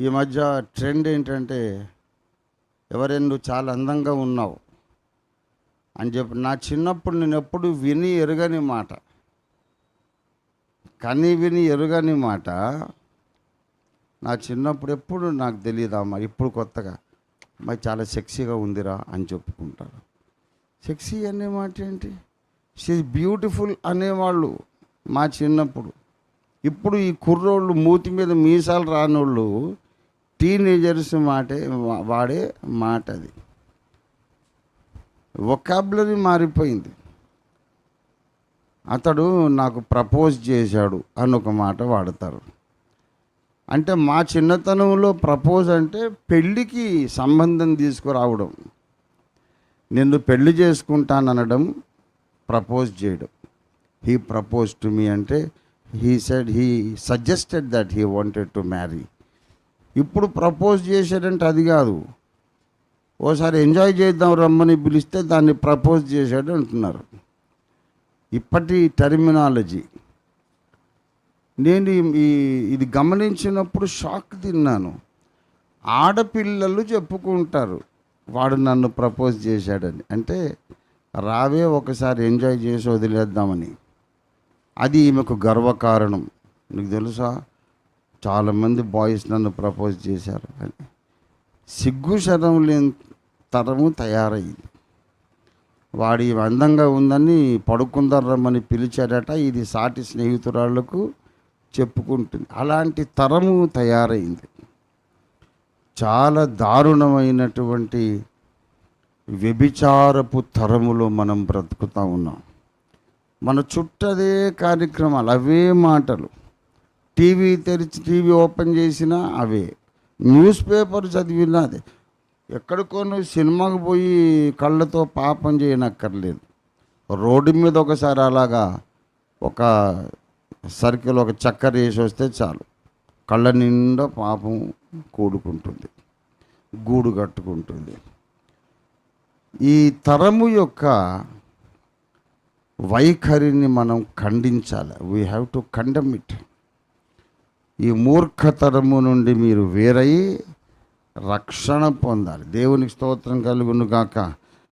ఈ మధ్య ట్రెండ్ ఏంటంటే ఎవరైనా నువ్వు చాలా అందంగా ఉన్నావు అని చెప్పి నా చిన్నప్పుడు నేను ఎప్పుడు విని ఎరుగని మాట. కని విని ఎరుగని మాట నా చిన్నప్పుడు ఎప్పుడు నాకు తెలియదమ్మా ఇప్పుడు కొత్తగా. మరి చాలా సెక్సీగా ఉందిరా అని చెప్పుకుంటారు. సెక్సీ అనే మాట ఏంటి? షీ బ్యూటిఫుల్ అనేవాళ్ళు మా చిన్నప్పుడు. ఇప్పుడు ఈ కుర్రోళ్ళు మూతి మీద మీసాలు రానోళ్ళు టీనేజర్స్ మాటే వా- వాడే మాట అది. ఒకాబులరీ మారిపోయింది. అతడు నాకు ప్రపోజ్ చేశాడు అని ఒక మాట వాడతారు. అంటే మా చిన్నతనంలో ప్రపోజ్ అంటే పెళ్ళికి సంబంధం తీసుకురావడం. నిన్ను పెళ్ళి చేసుకుంటాననడం ప్రపోజ్ చేయడం. హీ ప్రపోజ్ టు మీ అంటే he said he suggested that he wanted to marry ఇప్పుడు ప్రపోజ్ చేశాడంటే అది కాదు. ఓసారి ఎంజాయ్ చేద్దాం రమ్మని పిలిస్తే దాన్ని ప్రపోజ్ చేశాడు అంటున్నారు. ఇప్పటి టెర్మినాలజీ నేను ఈ- ఈ ఇది గమనించినప్పుడు షాక్ తిన్నాను. ఆడపిల్లలు చెప్పుకుంటారు వాడు నన్ను ప్రపోజ్ చేశాడని. అంటే రావే ఒకసారి ఎంజాయ్ చేసి వదిలేద్దామని. అది ఈమెకు గర్వకారణం. నీకు తెలుసా? చాలామంది బాయ్స్ నన్ను ప్రపోజ్ చేశారు అని సిగ్గు శరం లేని తరము తయారయ్యింది వాడి అందంగా ఉందని పడుకుందర్రమ్మని పిలిచాడట. ఇది సాటి స్నేహితురాళ్ళకు చెప్పుకుంటుంది. అలాంటి తరము తయారైంది. చాలా దారుణమైనటువంటి వ్యభిచారపు తరములో మనం బ్రతుకుతా ఉన్నాం. మన చుట్టదే కార్యక్రమాలు అవే మాటలు. టీవీ తెరిచి టీవీ ఓపెన్ చేసినా అవే. న్యూస్ పేపర్ చదివినా అదే. ఎక్కడికో నువ్వు సినిమాకి పోయి కళ్ళతో పాపం చేయనక్కర్లేదు. రోడ్డు మీద ఒకసారి అలాగా ఒక సర్కిల్ ఒక చక్కెర వేసి వస్తే చాలు. కళ్ళ నిండా పాపం కూడుకుంటుంది గూడు కట్టుకుంటుంది. ఈ తరము యొక్క వైఖరిని మనం ఖండించాలి. We have to condemn it ఈ మూర్ఖతరము నుండి మీరు వేరై రక్షణ పొందాలి. దేవునికి స్తోత్రం కలుగును గాక.